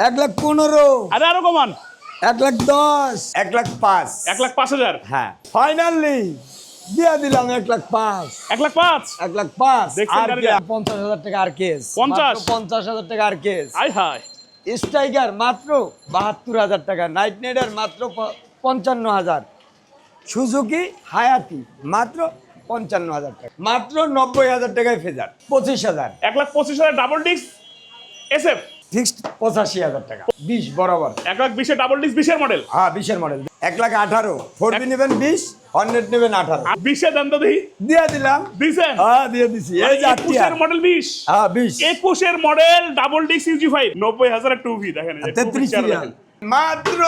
এক লাখ পনেরো। আরে আরও কমান। এক লাখ দশ। এক লাখ পাঁচ। এক লাখ পাঁচ হাজার। হ্যাঁ। ফাইনালি দিয়ে দিলাম এক লাখ পাঁচ। এক লাখ পাঁচ। এক লাখ পাঁচ। পঞ্চাশ হাজার টাকা আর কেস। 50? পঞ্চাশ হাজার টাকা আর কেস। আয় হায়। স্ট্রাইকার মাত্র বাহাত্তর হাজার টাকা নাইট নেডার মাত্র পঞ্চান্ন হাজার। সুজুকি হায়াতি মাত্র পঞ্চান্ন হাজার টাকা। মাত্র নব্বই হাজার টাকায় ফেজার পঁচিশ হাজার। এক লাখ পঁচিশ হাজার ডাবল ডিস্ক এসএফ ফিক্সড পঁচাশি হাজার টাকা। বিশ বরাবর। এক লাখ বিশে ডাবল ডিস্ক বিশের মডেল হ্যাঁ বিশের মডেল এক লাখ আঠারো। ফোর বি নেবেন বিশ হান্ড্রেড নেবেন আঠারো। বিশে তো দিয়ে দিলাম। দিছেন? হ্যাঁ দিয়ে দিছি। এই যে একুশের মডেল বিশ। হ্যাঁ বিশ। একুশের মডেল ডাবল ইউজি ফাইভ নব্বই টু ভি দেখেন এই যে 2V তেত্রিশ মাত্র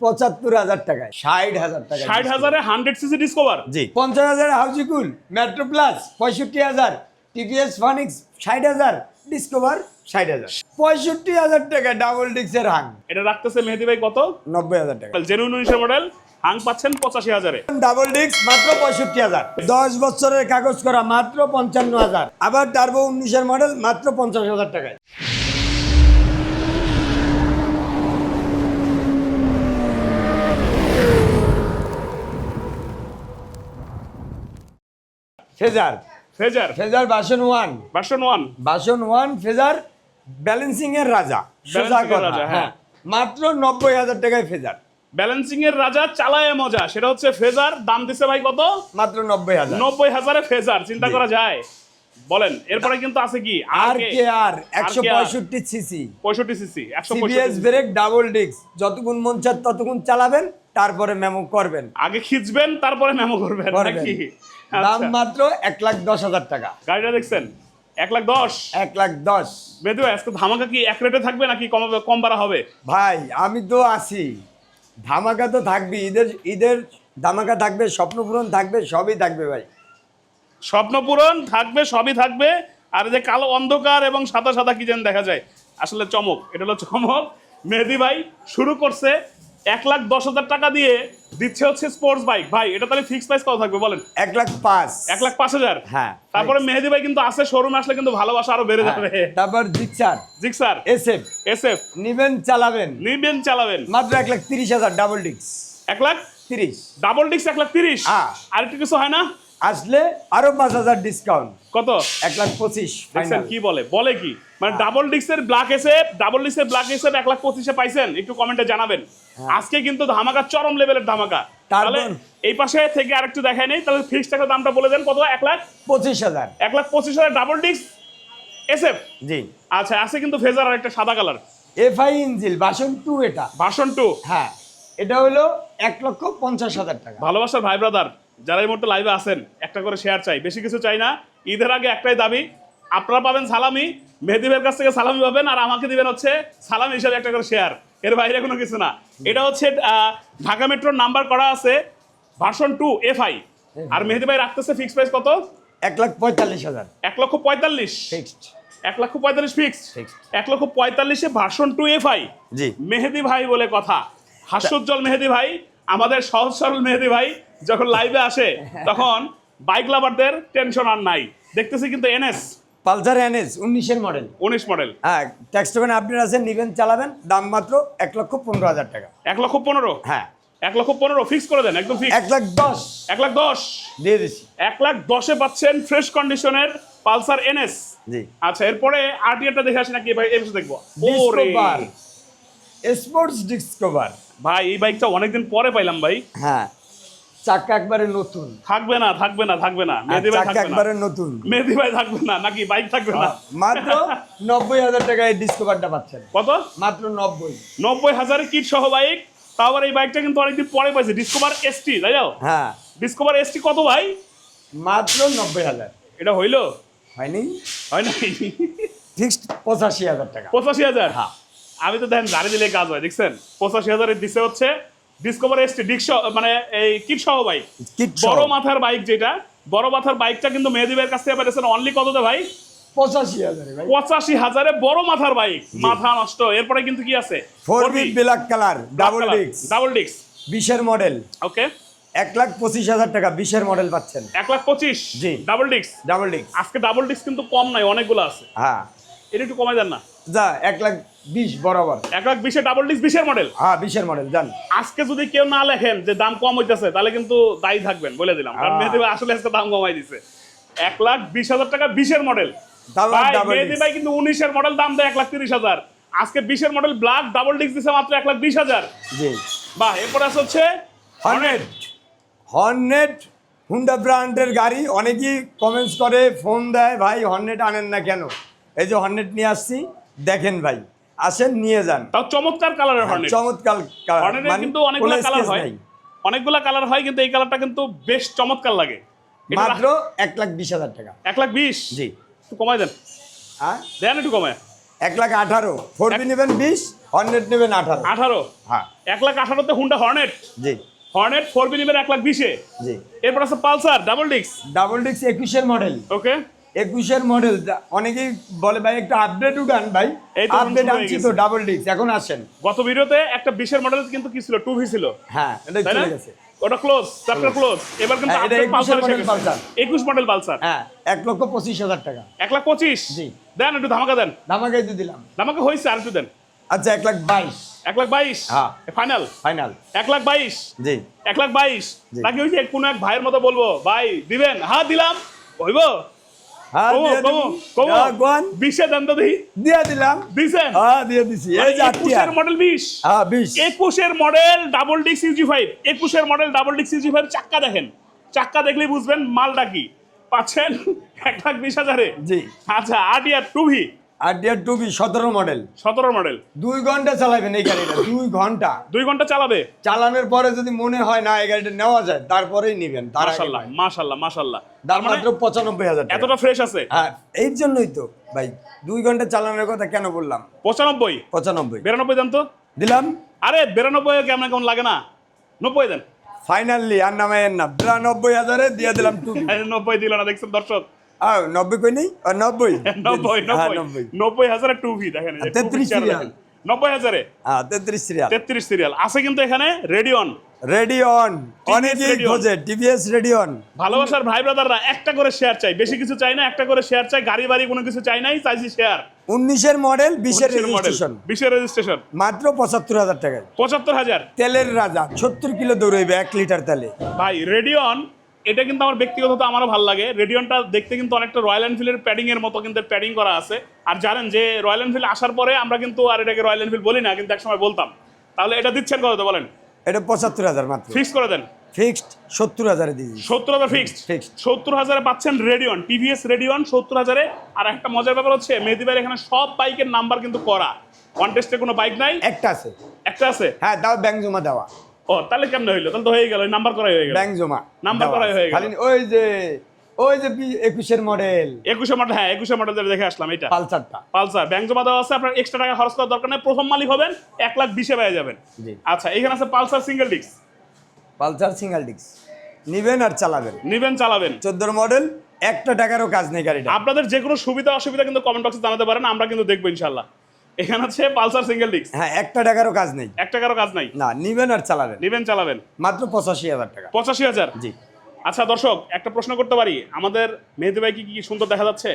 পঁচাত্তর হাজার টাকায়। ষাট হাজার টাকা ষাট হাজারে হান্ড্রেড সিসি ডিসকভার জি। পঞ্চাশ হাজার হাউজিকুল মেট্রো প্লাস পঁয়ষট্টি হাজার টিভিএস ফানিক্স ষাট হাজার ডিসকভার ষাট হাজার। পঁয়ষট্টি হাজার টাকা ডাবল ডিক্সের হাং এটা রাখতেছে মেহেদি ভাই কত? নব্বই হাজার টাকা। জেনুইন উনিশের মডেল হাং পাচ্ছেন পঁচাশি হাজারে। ডাবল ডিক্স মাত্র পঁয়ষট্টি হাজার। দশ বছরের কাগজ করা মাত্র পঞ্চান্ন হাজার। আবার টার্বো উনিশের মডেল মাত্র পঞ্চাশ হাজার টাকায়। Fazer. Fazer. Fazer version one version one version one Fazer balancing এর রাজা সোজা কথা হ্যাঁ। হ্যাঁ। মাত্র নব্বই হাজার টাকায় ফেজার। ব্যালেন্সিং এর রাজা চালায় মজা সেটা হচ্ছে ফেজার। দাম দিছে ভাই কত? মাত্র নব্বই হাজার। নব্বই হাজারে ফেজার চিন্তা করা যায়। বলেন এরপরে কিন্তু আছে কি? আর কে? আর একশো পঁয়ষট্টি সিসি। পঁয়ষট্টি সিসি একশো ব্রেক ডাবল ডিস্ক যতক্ষণ মন চায় ততক্ষণ চালাবেন তারপরে মেমো করবেন। আগে খিচবেন তারপরে মেমো করবেন করবেন। নাকি? দাম আচ্ছা। মাত্র এক লাখ দশ হাজার টাকা। গাড়িটা দেখছেন? এক লাখ দশ। এক লাখ দশ। বেদু আজকে ধামাকা কি এক রেটে থাকবে নাকি কম কম বাড়া হবে? ভাই আমি তো আছি। ধামাকা তো থাকবে ঈদের ঈদের ধামাকা থাকবে স্বপ্ন পূরণ থাকবে সবই থাকবে ভাই। স্বপ্ন পূরণ থাকবে সবই থাকবে। আর যে কালো অন্ধকার এবং সাদা সাদা কি যেন দেখা যায়। আসলে চমক এটা হলো চমক। মেহেদি ভাই শুরু করছে। এক লাখ দশ হাজার টাকা দিয়ে দিচ্ছে হচ্ছে স্পোর্টস বাইক ভাই এটা তাহলে ফিক্স প্রাইস কত থাকবে বলেন? এক লাখ পাঁচ। এক লাখ পাঁচ হাজার? হ্যাঁ, তারপরে মেহেদি ভাই কিন্তু আসে শোরুমে আসলে কিন্তু ভালোবাসা আরও বেড়ে যাবে। হ্যাঁ, তারপর জিক্সার জি স্যার এসএফ এস এফ নিবেন চালাবেন। নিবেন চালাবেন। মাত্র এক লাখ তিরিশ হাজার ডাবল ডিক্স এক লাখ? তিরিশ। ডাবল ডিক্স এক লাখ তিরিশ? হ্যাঁ। আর একটু কিছু হয় না? আসলে আরও পাঁচ হাজার ডিসকাউন্ট কত? এক লাখ পঁচিশ কি বলে? বলে কি? মানে হ্যাঁ। ডাবল ডিস্কের ব্ল্যাক এসে ডাবল ডিস্কের ব্ল্যাক এসে এক লাখ পঁচিশে পাইছেন একটু কমেন্টে জানাবেন। আজকে কিন্তু ধামাকা চরম লেভেলের ধামাকা। হ্যাঁ। তাহলে এই পাশে থেকে আরেকটু দেখাই নেই তাহলে ফিক্সড টাকা দামটা বলে দেন কত? এক লাখ? পঁচিশ হাজার। এক লাখ পঁচিশ হাজার ডাবল ডিস্ক এসএফ জি। আচ্ছা আছে কিন্তু ফেজার আর একটা সাদা কালার এফআই ইঞ্জিল বাসন টু এটা। ভার্সন টু হ্যাঁ এটা হলো এক লক্ষ পঞ্চাশ হাজার টাকা। ভালোবাসার ভাই ব্রাদার যারা এই মুহূর্তে লাইভে আছেন একটা করে শেয়ার চাই। বেশি কিছু চাই না ঈদের আগে একটাই দাবি আপনারা পাবেন সালামি মেহেদিবের কাছ থেকে সালামি পাবেন আর আমাকে দিবেন হচ্ছে সালামি হিসাবে একটা করে শেয়ার এর বাইরে কোনো কিছু না। এটা হচ্ছে ঢাকা মেট্রোর নাম্বার করা আছে version two F I R Mehedi ভাই রাখতেছে ফিক্স প্রাইস কত? এক লাখ পঁয়তাল্লিশ হাজার। এক লক্ষ পঁয়তাল্লিশ। ফিক্সড এক লক্ষ পঁয়তাল্লিশ ফিক্স এক লক্ষ পঁয়তাল্লিশে ভার্সন টু এফ আই জি। মেহেদি ভাই বলে কথা। হাস্যোজ্জ্বল মেহেদি ভাই আমাদের সহজ সরল মেহেদি ভাই যখন লাইভে আসে তখন বাইক লাভারদের টেনশন আর নাই। দেখতেছি কিন্তু এনএস পালসার এনএস উনিশের মডেল উনিশ মডেল হ্যাঁ ট্যাক্স টোকেন আপডেট আছে নিবেন চালাবেন দাম মাত্র এক লক্ষ পনেরো হাজার টাকা। এক লক্ষ পনেরো? হ্যাঁ। এক লক্ষ পনেরো ফিক্স করে দেন একদম ফিক্স এক লাখ দশ। এক লাখ দশ। দিয়ে দিচ্ছি এক লাখ দশে পাচ্ছেন ফ্রেশ কন্ডিশনের পালসার এনএস। জি। আচ্ছা এরপরে আরটিআরটা দেখে আসি নাকি ভাই এমসে দেখব। ওরে। স্পোর্টস ডিসকভার ভাই এই বাইকটা অনেকদিন পরে পাইলাম ভাই। হ্যাঁ চাক্কা একবারে নতুন। থাকবে না থাকবে না থাকবে না। মেহেদি ভাই থাকবে একবারে নতুন। মেহেদি ভাই থাকবে না নাকি বাইক থাকবে না? মাত্র নব্বই হাজার টাকায় ডিসকভারটা পাচ্ছেন। কত? মাত্র নব্বই। নব্বই হাজারে কিট সহ বাইক আবার এই বাইকটা কিন্তু অনেকদিন পরে পাইছে ডিসকভার এসটি তাই যাও হ্যাঁ। ডিসকভার এসটি কত ভাই? মাত্র নব্বই হাজার। এটা হইল? হয়নি? হয় নাই ফিক্সড পঁচাশি হাজার টাকা। পঁচাশি হাজার? হ্যাঁ। আমি তো দেখেন গাড়ি দিলে কাজ হয় দেখছেন? পঁচাশি হাজারের দিছে হচ্ছে ডিসকভার এসটি ডিক মানে এই কিট সহ বাইক বড় মাথার বাইক যেটা। বড় মাথার বাইকটা কিন্তু মেহেদি ভাইয়ের কাছ থেকে পাইতেছেন অনলি কততে ভাই? পঁচাশি হাজারে ভাই। পঁচাশি হাজারে বড় মাথার বাইক মাথা নষ্ট। এরপরে কিন্তু কি আছে? Four black colour double disc double ডিক্স বিশের মডেল ওকে এক লাখ পঁচিশ হাজার টাকা বিশের মডেল পাচ্ছেন। এক লাখ পঁচিশ। জি। ডাবল ডিক্স ডাবল ডিস্ক আজকে ডাবল ডিস্ক কিন্তু কম নাই অনেকগুলো আছে। হ্যাঁ। এটা একটু কমাই দেন না। যা এক লাখ বিশ বরাবর। এক লাখ বিশে ডাবল ডিস্ক বিশের মডেল হ্যাঁ বিশের মডেল জান। আজকে যদি কেউ না লেখেন যে দাম কম হইতেছে তাহলে কিন্তু দায়ী থাকবেন বলে দিলাম। কারণ মেহেদি ভাই আসলে আজকে দাম কমাই দিছে। এক লাখ বিশ হাজার টাকা বিশের মডেল মেহেদি ভাই কিন্তু উনিশের মডেল দাম দেয় এক লাখ তিরিশ হাজার। আজকে বিশের মডেল ব্ল্যাক ডাবল ডিস্ক দিছে মাত্র এক লাখ বিশ হাজার। জি। বাহ এরপর আছে হচ্ছে হর্নেট হর্নেট হুন্ডা ব্র্যান্ডের গাড়ি অনেকেই কমেন্টস করে ফোন দেয় ভাই হর্নেট আনেন না কেন? এই যে হর্নেট নিয়ে আসছি দেখেন ভাই আসেন নিয়ে যান। তাও চমৎকার কালারের হর্নেট চমৎকার colour, হর্নেটের মানে কিন্তু কোনো অনেকগুলো কালার হয়। অনেকগুলো কালার হয় কিন্তু এই কালারটা কিন্তু বেশ চমৎকার লাগে। মাত্র এক লাখ বিশ হাজার টাকা। এক লাখ বিশ? জি। একটু কমাই দেন। হ্যাঁ? দেন একটু কমায়। এক লাখ আঠারো। ফোর বি নেবেন বিশ হর্নেট নেবেন আঠারো। আঠারো? হ্যাঁ। এক লাখ আঠারোতে হুন্ডা হর্নেট জি। হর্নেট ফোর বি নেবেন এক লাখ বিশে? জি। এরপর আছে পালসার ডাবল ডিস্ক ডাবল ডিক্স একুশের মডেল ওকে একুশের মডেল অনেকেই বলে ভাই একটা আপডেট উঠান ভাই। আপডেট আনছি তো ডাবল ডিক্স এখন আসেন। গত ভিডিওতে একটা বিশের মডেল কিন্তু কি ছিল? টু ভি ছিল। হ্যাঁ এটা চলে গেছে। ওটা ক্লোজ চ্যাপ্টার ক্লোজ এবার কিন্তু হ্যাঁ, আপডেট পালসার মডেল হ্যাঁ এক লক্ষ পঁচিশ হাজার টাকা। জি। দেন একটু ধামাকা দেন। ধামাকাই দিয়ে দিলাম। ধামাকা আর একটু দেন। আচ্ছা লাখ বাইশ। এক লাখ বাইশ? হ্যাঁ। ফাইনাল ফাইনাল এক লাখ বাইশ? জি। এক লাখ বাইশ? জি। নাকি ওই যে কোনো এক ভাইয়ের মতো বলব ভাই দিবেন। হ্যাঁ দিলাম। হইব? হ্যাঁ দিয়ে হ্যাঁ, তো দেখি। দিয়ে দিলাম। দিছেন? হ্যাঁ দিয়ে দিছি। এই যে আটটি একুশের মডেল হ্যাঁ মডেল ডাবল ডিক্স ইউজি ফাইভ একুশের মডেল ডাবল ডিক্স ইউজি ফাইভ চাক্কা দেখেন। চাক্কা দেখলেই বুঝবেন মালটা কি। পাচ্ছেন এক লাখ বিশ হাজারে। জি। আচ্ছা আট ইয়ার টু ভি। আর টু বি সতেরো মডেল সতেরো মডেল দুই ঘণ্টা চালাবেন এই গাড়িটা দুই ঘণ্টা। দুই ঘণ্টা চালাবে? চালানোর পরে যদি মনে হয় না এই গাড়িটা নেওয়া যায় তারপরেই নিবেন মাশাল্লাহ। মাশাল্লাহ মাশাল্লাহ। দাম মানে মাত্র পঁচানব্বই হাজার এতটা ফ্রেশ আছে? হ্যাঁ এই জন্যই তো। ভাই দুই ঘণ্টা চালানোর কথা কেন বললাম? পঁচানব্বই? পঁচানব্বই। বিরানব্বই দেন তো। দিলাম। আরে বিরানব্বই কেমন কেমন লাগে না? নব্বই দেন। ফাইনালি আর নামাইয়ের না। বিরানব্বই হাজারে দিয়ে দিলাম নব্বই দিল না দেখছেন দর্শক? আর নব্বই কই নেই? আর নব্বই। নব্বই হ্যাঁ নব্বই। নব্বই। নব্বই হাজারে টু ভি দেখেন এই যে, 33 2V চেয়ার নব্বই হাজারে? হ্যাঁ তেত্রিশ সিরিয়াল তেত্রিশ সিরিয়াল আছে কিন্তু এখানে রেডিয়ন রেডি অন অনেকেই খোঁজে টিভিএস রেডিওন ভালোবাসার ভাই ব্রাদাররা একটা করে শেয়ার চাই বেশি কিছু চাই না একটা করে শেয়ার চাই গাড়ি বাড়ি কোনো কিছু চাই নাই চাইছি শেয়ার উনিশের মডেল বিশের রেজিস্ট্রেশন বিশের রেজিস্ট্রেশন মাত্র পঁচাত্তর হাজার টাকায়। পঁচাত্তর হাজার? তেলের রাজা সত্তর কিলো দৌড়াইবে এক লিটার তেলে। ভাই রেডিয়ন এটা কিন্তু আমার ব্যক্তিগত আমারও ভালো লাগে। রেডিয়নটা দেখতে কিন্তু অনেকটা রয়্যাল এনফিল্ডের প্যাডিং এর মতো কিন্তু প্যাডিং করা আছে। আর জানেন যে রয়্যাল এনফিল্ড আসার পরে আমরা কিন্তু আর এটাকে রয়্যাল এনফিল্ড বলি না কিন্তু একসময় বলতাম। তাহলে এটা দিচ্ছেন কত বলেন? এটা পঁচাত্তর হাজার মাত্র। ফিক্স করে দেন। ফিক্সড সত্তর হাজারে দিয়ে দিচ্ছি। সত্তর হাজার ফিক্সড Fixed। সত্তর হাজারে পাচ্ছেন রেডিয়ন টিভিএস রেডিয়ন সত্তর হাজারে। আর একটা মজার ব্যাপার হচ্ছে মেহেদি ভাইয়ের এখানে সব বাইকের নাম্বার কিন্তু করা। কন্টেস্টে কোনো বাইক নাই? একটা আছে। একটা আছে? হ্যাঁ দাও ব্যাংক জমা দেওয়া। ও তাহলে কেমন হইল? তাহলে তো হয়ে গেল নাম্বার করাই হয়ে গেল। ব্যাংক জমা। নাম্বার করাই হয়ে গেল। ওই যে ওই যে একুশের মডেল একুশে মডেল হ্যাঁ একুশে মডেল দেখে আসলাম এটা পালসারটা। পালসার ব্যাংক জমা দেওয়া আছে আপনার এক্সট্রা টাকা খরচ করার দরকার নেই প্রথম মালিক হবেন এক লাখ বিশে পেয়ে যাবেন। জি। আচ্ছা এখানে আছে Pulsar single disc Pulsar single disc নিবেন আর চালাবেন। নিবেন চালাবেন। চোদ্দোর মডেল একটা টাকারও কাজ নেই গাড়িটা। আপনাদের যে কোনো সুবিধা অসুবিধা কিন্তু কমেন্ট বক্সে জানাতে পারেন আমরা কিন্তু দেখব ইনশাল্লাহ এখানে আছে পালসার সিঙ্গেল ডিস্ক হ্যাঁ একটা টাকারও কাজ নেই। এক টাকারও কাজ নাই? না নিবেন আর চালাবেন। নিবেন চালাবেন? মাত্র পঁচাশি হাজার টাকা। পঁচাশি হাজার? জি। আচ্ছা দর্শক একটা প্রশ্ন করতে পারি। আমাদের মেহেদি ভাই কি কি সুন্দর দেখা যাচ্ছে?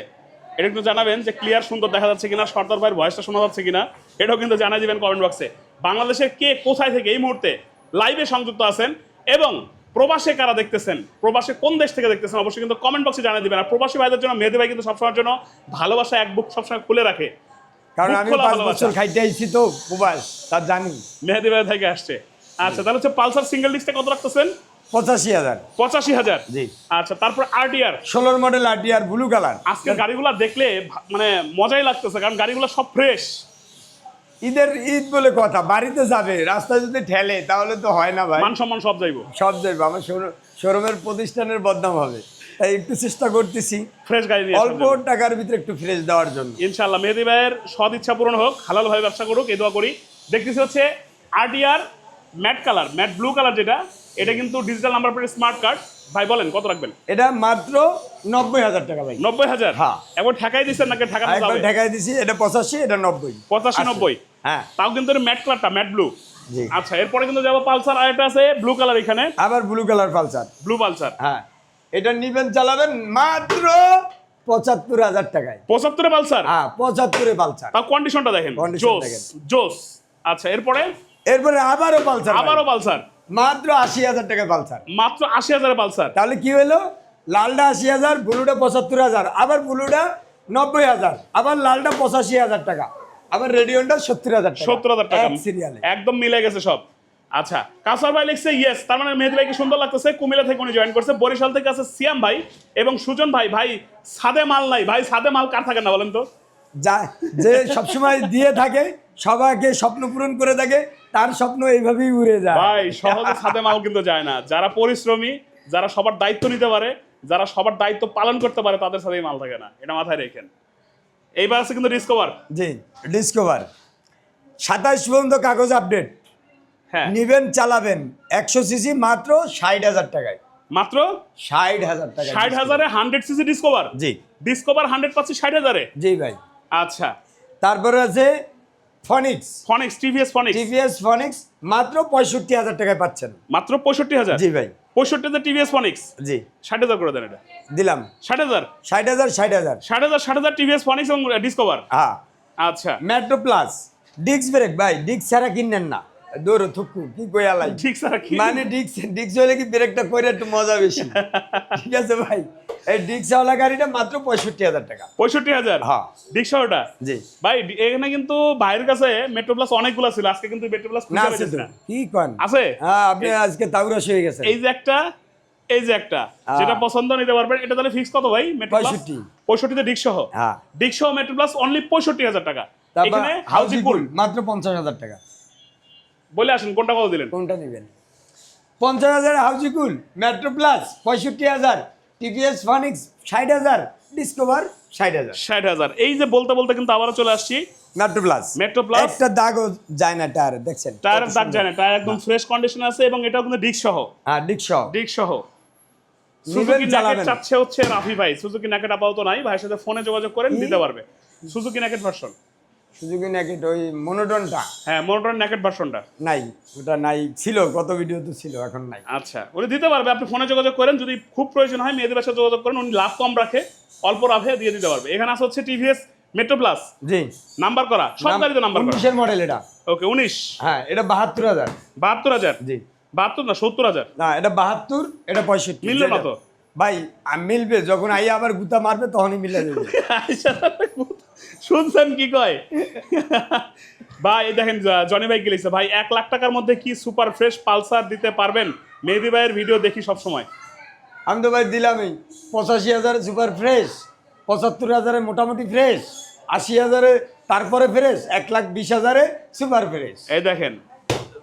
এটা একটু জানাবেন যে ক্লিয়ার সুন্দর দেখা যাচ্ছে কিনা সর্দার ভাইয়ের ভয়েসটা শোনা যাচ্ছে কিনা এটাও কিন্তু জানাই দিবেন কমেন্ট বক্সে বাংলাদেশের কে কোথায় থেকে এই মুহূর্তে লাইভে সংযুক্ত আছেন এবং প্রবাসে কারা দেখতেছেন? প্রবাসে কোন দেশ থেকে দেখতেছেন? অবশ্যই কিন্তু কমেন্ট বক্সে জানিয়ে দিবেন। আর প্রবাসী ভাইদের জন্য মেহেদি ভাই কিন্তু সবসময়ের জন্য ভালোবাসা এক বুক সবসময় খুলে রাখে। কারণ আমি পাঁচ বছর খাইতে আইছি তো প্রবাস তা জানি। মেহেদি ভাই থেকে আসছে। আচ্ছা তাহলে হচ্ছে পালসার সিঙ্গেল ডিস্কটা কত রাখতেছেন? পঁচাশি হাজার। পঁচাশি হাজার? জি। আচ্ছা তারপর আরটিআর ষোলোর মডেল আর আর ব্লু কালার আজকের গাড়িগুলো দেখলে মানে মজাই লাগতেছে কারণ গাড়িগুলো সব ফ্রেশ ঈদের ঈদ বলে কথা বাড়িতে যাবে রাস্তায় যদি ঠেলে তাহলে তো হয় না ভাই। মান সম্মান সব যাইবো। সব যাইবে আমার শোরুমের প্রতিষ্ঠানের বদনাম হবে। তাই একটু চেষ্টা করতেছি। ফ্রেশ গাড়ি নিয়ে অল্প টাকার ভিতরে একটু ফ্রেশ দেওয়ার জন্য। ইনশাল্লাহ মেহেদি ভাইয়ের সদ ইচ্ছা পূরণ হোক হালাল ভাবে ব্যবসা করুক এই দোয়া করি। দেখতেছি হচ্ছে RTR matte colour matte blue colour যেটা এটা কিন্তু digital number plate smart card ভাই বলেন কত রাখবেন? এটা মাত্র নব্বই হাজার টাকা ভাই। নব্বই হাজার? হ্যাঁ। একবার ঠেকাই দিচ্ছেন নাকি একবার যাবে? ঠেকাই দিছি এটা পঁচাশি এটা নব্বই। পঁচাশি নব্বই? হ্যাঁ। তাও কিন্তু ম্যাট কালারটা ম্যাট ব্লু আচ্ছা এরপরে কিন্তু যাব পালসার আর একটা আছে ব্লু কালার এখানে। আবার blue colour Pulsar. Blue Pulsar. হ্যাঁ। এটা নিবেন চালাবেন মাত্র পঁচাত্তর হাজার টাকায়। পঁচাত্তরে পালসার? হ্যাঁ পঁচাত্তরে পালসার। তার কন্ডিশনটা দেখেন। জোস জোস। আচ্ছা এরপরে? এরপরে আবারও পালসার আবারও পালসার? মাত্র আশি হাজার টাকায় পালসার। মাত্র আশি হাজারে পালসার? তাহলে কি হলো? লালটা আশি হাজার ব্লুটা পঁচাত্তর হাজার আবার ব্লুটা নব্বই হাজার আবার লালটা পঁচাশি হাজার টাকা আবার রেডিওনটা সত্তর হাজার সত্তর হাজার টাকা। সিরিয়ালে একদম মিলে গেছে সব। আচ্ছা কাসার ভাই লিখছে ইয়েস তার মানে মেহেদি ভাইকে সুন্দর লাগতেছে। কুমিল্লা থেকে উনি জয়েন করছে। বরিশাল থেকে আছে সিয়াম ভাই এবং সুজন ভাই। ভাই সাদে মাল নাই। ভাই সাদে মাল কার থাকে না বলেন তো? যা যে সবসময় দিয়ে থাকে সবাইকে স্বপ্ন পূরণ করে থাকে তার স্বপ্ন এইভাবেই উড়ে যায়। ভাই সহজে সাদে মাল কিন্তু যায় না। যারা পরিশ্রমী যারা সবার দায়িত্ব নিতে পারে যারা সবার দায়িত্ব পালন করতে পারে তাদের সাথেই মাল থাকে না। এটা মাথায় রেখেন। এইবার আছে কিন্তু ডিসকভার জি ডিসকভার সাতাশ পর্যন্ত কাগজ আপডেট নিবেন চালাবেন। একশো সিসি মাত্র ষাট হাজার টাকায়। মাত্র? ষাট হাজার টাকা ষাট হাজারে হান্ড্রেড সিসি ডিসকভার জি। ডিসকভার হান্ড্রেড পাচ্ছি ষাট হাজারে? জি ভাই। আচ্ছা। তারপরে আছে ফনিক্স ফনিক্স টিভিএস ফনিক্স টিভিএস ফনিক্স মাত্র পঁয়ষট্টি হাজার টাকায় পাচ্ছেন। মাত্র পঁয়ষট্টি হাজার? জি ভাই। পঁয়ষট্টিতে টিভিএস ফনিক্স জি। ষাট হাজার করে দেন এটা। দিলাম। ষাট হাজার? ষাট হাজার ষাট হাজার। ষাট হাজার ষাট হাজার টিভিএস ফনিক্স এবং ডিসকভার হ্যাঁ। আচ্ছা। মেট্রো প্লাস ডিক্স ব্রেক ভাই ডিক্স ছাড়া কিনেন না। দৌড়ো থুকু কি কইয়ালাই ঠিক স্যার কি? মানে ডিক্স ডিক্স হলে কি ব্রেকটা করে একটু মজা বেশি? ঠিক আছে ভাই। এই ডিক্স ওয়ালা গাড়িটা মাত্র পঁয়ষট্টি হাজার টাকা। পঁয়ষট্টি হাজার? হ্যাঁ। ডিকশোটা জি। ভাই এখানে কিন্তু ভাইয়ের কাছে মেট্রো প্লাস অনেকগুলো ছিল। আজকে কিন্তু মেট্রো প্লাস না আছে কি কন? আছে? হ্যাঁ আপনি আজকে তাউরস হয়ে গেছেন। এই যে একটা এই যে একটা। হ্যাঁ। যেটা পছন্দ নিতে পারবেন এটা তাহলে ফিক্স কত ভাই? মেট্রো প্লাস 65 পঁয়ষট্টিতে ডিক সহ। হ্যাঁ। ডিক সহ মেট্রো প্লাস অনলি পঁয়ষট্টি হাজার টাকা। এখানে হাউজি মাত্র পঞ্চাশ হাজার টাকা। বলে আসেন কোনটা কত দিলেন? কোনটা নেবেন পঞ্চাশ হাজার হাউজি কুল মেট্রো প্লাস পঁয়ষট্টি হাজার টিভিএস ফনিক্স ষাট হাজার ডিসকভার ষাট হাজার। ষাট হাজার। এই যে বলতে বলতে কিন্তু আবারও চলে আসছি। Metro Plus. Metro Plus। একটা দাগও যায় না টায়ার দেখছেন? টায়ারের কত দাগ যায় না টায়ার একদম ফ্রেশ কন্ডিশন আছে এবং এটাও কিন্তু ডিক সহ। হ্যাঁ ডিক সহ। নিবেন, সুজুকি ন্যাকেট চালাবেন। চাচ্ছে হচ্ছে রাফি ভাই। সুজুকি ন্যাকেট আপাতত নাই ভাইয়ের সাথে ফোনে যোগাযোগ করেন দিতে পারবে। সুজুকি ন্যাকেট ভার্সন সুযোগী নাকি ওই মনোটনটা হ্যাঁ মোটর ন্যাকেট ভার্সনটা নাই ওটা নাই ছিল কত ভিডিও তো ছিল এখন নাই। আচ্ছা উনি দিতে পারবে আপনি ফোনে যোগাযোগ করেন যদি খুব প্রয়োজন হয় মেয়েদের সাথে যোগাযোগ করেন উনি লাভ কম রাখে অল্প লাভে দিয়ে দিতে পারবে। এখানে আছে হচ্ছে টিভিএস মেট্রো প্লাস জি। নাম্বার করা সব গাড়িতে নাম্বার করা। উনিশের মডেল এটা। ওকে উনিশ। হ্যাঁ এটা বাহাত্তর হাজার। বাহাত্তর হাজার? জি। বাহাত্তর না সত্তর হাজার? না এটা বাহাত্তর এটা পঁয়ষট্টি। মিললো না তো? ভাই মিলবে যখন আই আবার গুতা মারবে তখনই মিলে যাবে। শুনছেন কি কয়? ভাই দেখেন জনি ভাই কি লিখছে? ভাই এক লাখ টাকার মধ্যে কি সুপার ফ্রেশ পালসার দিতে পারবেন? মেহেদি ভাইয়ের ভিডিও দেখি সব সময় আমি তো ভাই দিলামই। পঁচাশি হাজার সুপার ফ্রেশ পঁচাত্তর হাজারে মোটামুটি ফ্রেশ আশি হাজারে তারপরে ফ্রেশ এক লাখ বিশ হাজারে সুপার ফ্রেশ। এই দেখেন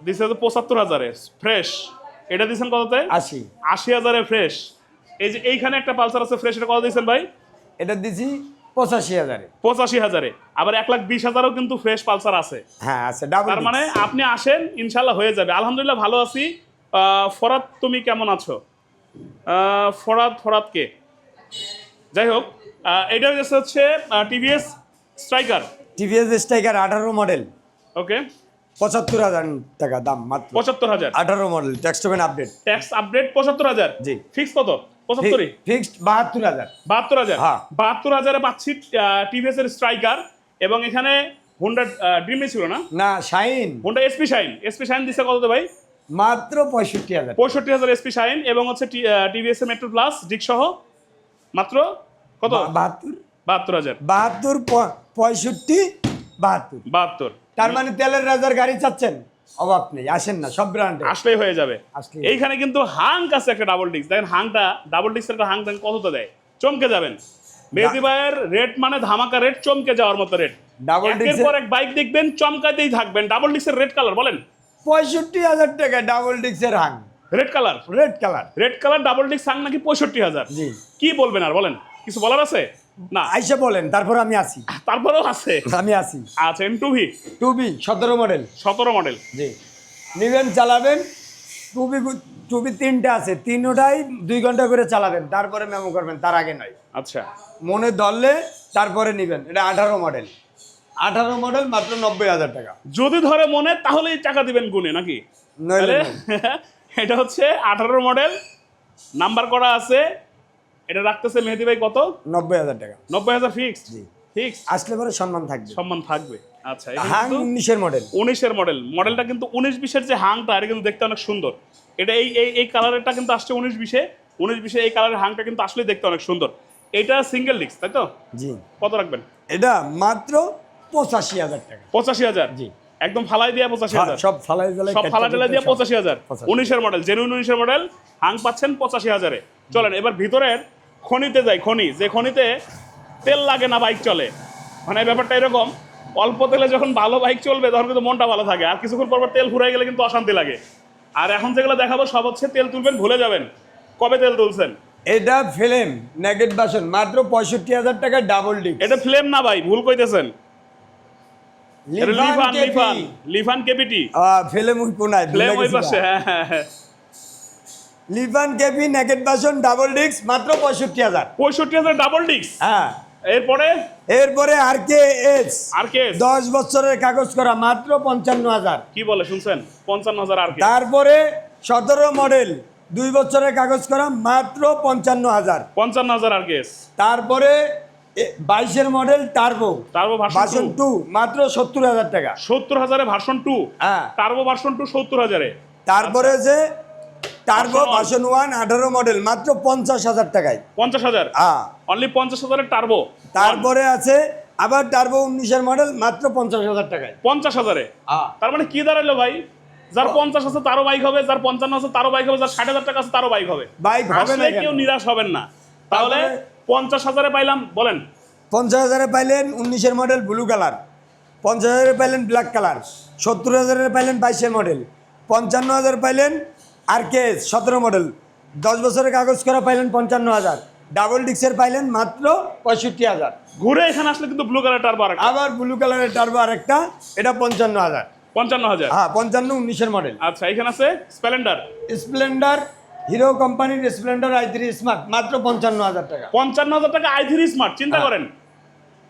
দিছে তো পঁচাত্তর হাজারে ফ্রেশ। এটা দিছেন কততে আশি। আশি হাজারে ফ্রেশ। এই যে এইখানে একটা পালসার আছে ফ্রেশ এটা কত দিয়েছেন ভাই? এটা দিছি পঁচাশি হাজারে। পঁচাশি হাজারে। আবার এক লাখ বিশ হাজারও কিন্তু ফ্রেশ পালসার আছে। হ্যাঁ আছে তার মানে আপনি আসেন ইনশাল্লাহ হয়ে যাবে। আলহামদুলিল্লাহ ভালো আছি। ফরাদ তুমি কেমন আছো? ফরাদ কে? যাই হোক এটা হচ্ছে টিভিএস স্ট্রাইকার টিভিএস স্ট্রাইকার আঠারো মডেল ওকে পঁচাত্তর হাজার টাকা দাম মাত্র। পঁচাত্তর হাজার। আঠারো মডেল ট্যাক্স টেক্সটোমেন আপডেট ট্যাক্স আপডেট পঁচাত্তর হাজার। জি। ফিক্স কত? পঁচাত্তরই ফিক্সড বাহাত্তর হাজার। বাহাত্তর হাজার? হ্যাঁ। বাহাত্তর হাজারে পাচ্ছি টিভিএস এর স্ট্রাইকার এবং এখানে হোন্ডা ড্রিমে ছিল না? না Shine Honda SP Shine SP Shine দিচ্ছে কত ভাই? মাত্র পঁয়ষট্টি হাজার। পঁয়ষট্টি হাজার এসপি শাইন এবং হচ্ছে টিভিএস এর মেট্রো প্লাস ডিক সহ। মাত্র কত? বাহাত্তর। বাহাত্তর হাজার। বাহাত্তর পঁয়ষট্টি বাহাত্তর। বাহাত্তর। তার মানে তেলের রাজার গাড়ি চাচ্ছেন? অভাব নেই আসেন না সব ব্র্যান্ডে আসলেই হয়ে যাবে। এইখানে কিন্তু হাঙ্ক আছে একটা ডাবল ডিস্ক দেখেন হাংটা ডাবল ডিস্কের একটা হাং দেখেন কতটা দেয়। চমকে যাবেন। মেহেদি ভাইয়ের রেট মানে ধামাকা রেট চমকে যাওয়ার মতো রেট। একের disc-এর- পর এক বাইক দেখবেন চমকাতেই থাকবেন। ডাবল ডিস্কের রেড কালার বলেন। পঁয়ষট্টি হাজার টাকা ডাবল ডিক্সের Hang red colour red colour red colour double disc Hang নাকি পঁয়ষট্টি হাজার? কি বলবেন আর বলেন। কিছু বলার আছে? না। আইসা বলেন তারপর আমি আসি। তারপরেও আছে। আমি আসি। আচ্ছা M two V two B সতেরো মডেল সতেরো মডেল জি। নিবেন চালাবেন। টু বি টু বি তিনটা আছে। তিনটাই দুই ঘণ্টা করে চালাবেন। তারপরে মেমো করবেন তার আগে নয়। আচ্ছা। মনে ধরলে তারপরে নিবেন। এটা আঠারো মডেল আঠারো মডেল মাত্র নব্বই হাজার টাকা। যদি ধরে মনে তাহলেই টাকা দিবেন গুনে নাকি? এটা হচ্ছে আঠারো মডেল নাম্বার করা আছে এটা রাখতেছে মেহেদি ভাই কত? নব্বই হাজার টাকা। নব্বই হাজার ফিক্সড জি। ফিক্সড আসলে পরে সম্মান থাকবে। সম্মান থাকবে। আচ্ছা হাং উনিশের মডেল উনিশের মডেল মডেলটা কিন্তু উনিশ বিশের যে হাংটা এটা কিন্তু দেখতে অনেক সুন্দর। এটা এই এই এই কালারেরটা কিন্তু আসছে উনিশ বিশে। উনিশ বিশে এই কালারের হাংটা কিন্তু আসলে দেখতে অনেক সুন্দর। এটা সিঙ্গেল ডিস্ক তাই তো? জি। কত রাখবেন? এটা মাত্র পঁচাশি হাজার টাকা। পঁচাশি হাজার? জি। একদম ফালাই দিয়ে পঁচাশি হাজার। সব ফালাই সব ফালা টেলা দিয়ে পঁচাশি হাজার। উনিশের মডেল জেনুইন উনিশের মডেল হাং পাচ্ছেন পঁচাশি হাজারে। চলেন এবার ভিতরের খনিতে যাই খনি যে খনিতে তেল লাগে না বাইক চলে। মানে ব্যাপারটা এরকম অল্প তেলে যখন ভালো বাইক চলবে তখন কিন্তু মনটা ভালো থাকে। আর কিছুক্ষণ পর পর তেল ফুরাই গেলে কিন্তু অশান্তি লাগে। আর এখন যেগুলো দেখাবো সব হচ্ছে তেল তুলবেন ভুলে যাবেন। কবে তেল তুলছেন? এটা ফিল্ম নেগেট বাসন মাত্র পঁয়ষট্টি হাজার টাকা ডাবল ডি এটা ফ্লেম না ভাই ভুল কইতেছেন। লিফান লিফান লিফান কেপিটি। ফিল্ম ওই কোনায় ফ্লেম ওই পাশে হ্যাঁ হ্যাঁ হ্যাঁ। লিফান কেপি নেগেট বাসন ডাবল ডিস্ক মাত্র পঁয়ষট্টি হাজার। পঁয়ষট্টি হাজার ডাবল ডিস্ক? হ্যাঁ। এরপরে? এরপরে আর কে এস আর কে দশ বছরের কাগজ করা মাত্র পঞ্চান্ন হাজার। কি বলে শুনছেন? পঞ্চান্ন হাজার আর তারপরে সতেরো মডেল দুই বছরের কাগজ করা মাত্র পঞ্চান্ন হাজার। পঞ্চান্ন হাজার আর কেস তারপরে বাইশের model Turbo. Turbo version two. Two মাত্র সত্তর হাজার টাকা। সত্তর হাজারে ভার্সন টু? হ্যাঁ। টার্বো ভার্সন টু সত্তর হাজারে। তারপরে যে টার্বো one। বাসন ওয়ান আঠারো মডেল মাত্র পঞ্চাশ হাজার টাকায়। পঞ্চাশ হাজার? হ্যাঁ। অনলি পঞ্চাশ হাজারের টার্বো তারপরে আছে আবার টার্বো উনিশের মডেল মাত্র পঞ্চাশ হাজার টাকায়। পঞ্চাশ হাজারে? তার মানে কি দাঁড়াল ভাই? যার পঞ্চাশ আছে তারও বাইক হবে যার পঞ্চান্ন আছে তারও বাইক হবে যার ষাট হাজার টাকা আছে তারও বাইক হবে। বাইক হবে না কেউ নিরাশ হবেন না। তাহলে পঞ্চাশ হাজারে পাইলাম বলেন। পঞ্চাশ হাজারে পাইলেন উনিশের মডেল ব্লু কালার পঞ্চাশ হাজারে পাইলেন ব্ল্যাক কালার সত্তর হাজারে পাইলেন বাইশের মডেল পঞ্চান্ন হাজার পাইলেন আর কে সতেরো মডেল। দশ বছরের কাগজ করা পাইলেন পঞ্চান্ন হাজার। ডাবল ডিক্সের পাইলেন মাত্র পঁয়ষট্টি হাজার। ঘুরে এখানে আসলে কিন্তু ব্লু কালার টার্বো আবার ব্লু কালারের টার্বো আরেকটা এটা পঞ্চান্ন হাজার। পঞ্চান্ন হাজার? হ্যাঁ পঞ্চান্ন উনিশের মডেল আচ্ছা এখানে আছে স্প্লেন্ডার স্প্লেন্ডার হিরো কোম্পানির স্প্লেন্ডার আই থ্রি স্মার্ট মাত্র পঞ্চান্ন হাজার টাকা। পঞ্চান্ন হাজার টাকা আই থ্রি স্মার্ট চিন্তা হ্যাঁ। করেন।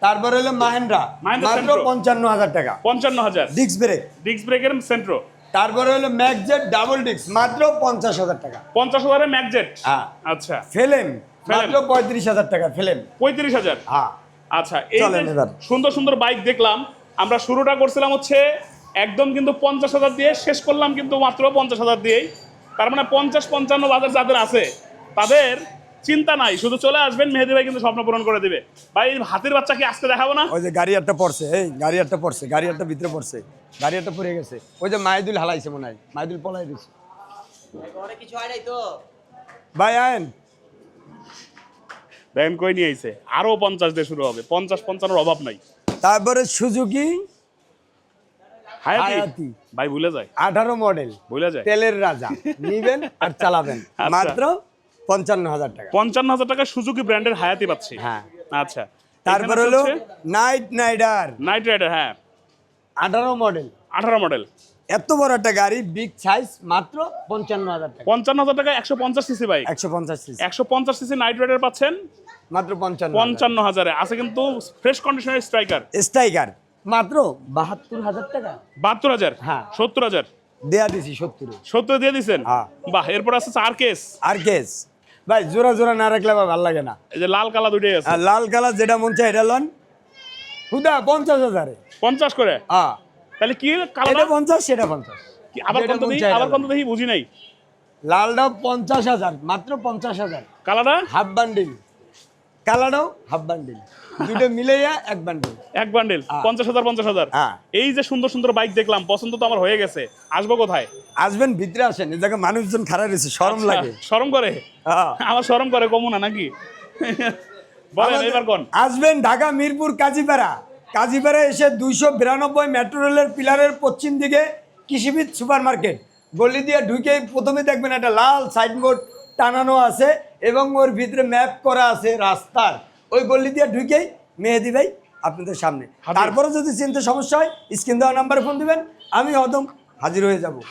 তারপরে হলো মাহেন্দ্রা মাহেন্দ্রা মাত্র পঞ্চান্ন হাজার টাকা। পঞ্চান্ন হাজার। ডিক্স ব্রেক ডিস্ক ব্রেকের সেন্ট্রো তারপরে হলো ম্যাকজেট ডাবল ডিক্স মাত্র পঞ্চাশ হাজার টাকা। পঞ্চাশ হাজারে ম্যাকজেট? হ্যাঁ। আচ্ছা। ফেলেম মাত্র পঁয়ত্রিশ হাজার টাকা ফেলেম। পঁয়ত্রিশ হাজার? হ্যাঁ। আচ্ছা এই। সুন্দর সুন্দর বাইক দেখলাম আমরা শুরুটা করছিলাম হচ্ছে একদম কিন্তু পঞ্চাশ হাজার দিয়ে শেষ করলাম কিন্তু মাত্র পঞ্চাশ হাজার দিয়েই। তার মানে পঞ্চাশ পঞ্চান্ন বাজার যাদের আছে তাদের চিন্তা নাই শুধু চলে আসবেন মেহেদি ভাই কিন্তু স্বপ্ন পূরণ করে দিবে। ভাই হাতির বাচ্চাকে আজকে দেখাবো না? ওই যে গাড়ি একটা পড়ছে এই গাড়ি একটা পড়ছে গাড়ি একটা ভিতরে পড়ছে গাড়ি একটা পড়ে গেছে। ওই যে মাইদুল হালাইছে মনে হয় মাইদুল পলাই দিছে। কিছু হয় নাই তো ভাই আয়েন। দেখেন কই নিয়ে আইছে? আরও পঞ্চাশ দিয়ে শুরু হবে পঞ্চাশ পঞ্চান্নর অভাব নাই। তারপরে সুজুকি হায়াতি? হায়াতি। ভাই ভুলে যায়। আঠারো মডেল ভুলে যায়। তেলের রাজা নিবেন আর চালাবেন। আচ্ছা। মাত্র পঞ্চান্ন হাজার টাকা। পঞ্চান্ন হাজার টাকা সুজুকি ব্র্যান্ডের হায়াতি পাচ্ছি। হ্যাঁ। আচ্ছা। তারপর হলো নাইট নাইডার নাইট রাইডার হ্যাঁ। আঠারো মডেল। আঠারো মডেল। এত বড় একটা গাড়ি বিগ সাইজ মাত্র পঞ্চান্ন হাজার টাকা। পঞ্চান্ন হাজার টাকা একশো পঞ্চাশ সিসি বাইক। একশো পঞ্চাশ সিসি। একশো পঞ্চাশ সিসি নাইট রাইডার পাচ্ছেন? মাত্র পঞ্চান্ন পঞ্চান্ন হাজারে আছে কিন্তু ফ্রেশ কন্ডিশনের স্ট্রাইকার। স্ট্রাইকার। মাত্র বাহাত্তর হাজার টাকা। বাহাত্তর হাজার হ্যাঁ। সত্তর হাজার দেয়া দিছি সত্তরে। সত্তর দিয়ে দিচ্ছেন হ্যাঁ। বাহ এরপর আছে চার কেস আর কেস ভাই জোড়া জোড়া না রাখলে আমার ভালো লাগে না। এই যে লাল কালা দুটোই আছে। আর লাল কালা যেটা মন চাই এটা লন। হুদা পঞ্চাশ হাজারে। পঞ্চাশ করে? হ্যাঁ। তাহলে কি এটা কালাটা পঞ্চাশ সেটা পঞ্চাশ। কি আবার কত দেখি? আবার কত দেখি? বুঝি নাই। লালটা পঞ্চাশ হাজার মাত্র পঞ্চাশ হাজার। কালাটা হাফ বান্ডিল। কালাটাও হাফ বান্ডিল। দুটো মিলাইয়া এক বান্ডিল এক বান্ডেল হ্যাঁ। পঞ্চাশ হাজার পঞ্চাশ হাজার। হ্যাঁ। এই যে সুন্দর সুন্দর বাইক দেখলাম পছন্দ তো আমার হয়ে গেছে। আসব কোথায়? আসবেন ভিতরে আসেন এ জায়গায় মানুষজন খারাপ রয়েছে লাগে আচ্ছা, শরম করে? হ্যাঁ। আমার শরম করে কমু না নাকি? বলেন এবার কোন? আসবেন ঢাকা মিরপুর কাজীপাড়া। কাজীপাড়া এসে দুইশো বিরানব্বই মেট্রো রেলের পিলারের পশ্চিম দিকে কৃষিবিদ সুপার মার্কেট গলি দিয়ে ঢুকে প্রথমে দেখবেন একটা লাল সাইনবোর্ড টানানো আছে এবং ওর ভিতরে ম্যাপ করা আছে রাস্তার। ওই গলি দিয়ে ঢুকেই মেহেদি ভাই আপনাদের সামনে। তারপরে যদি চিনতে সমস্যা হয় স্ক্রিন দেওয়া নাম্বারে ফোন দিবেন আমি হদম হাজির হয়ে যাব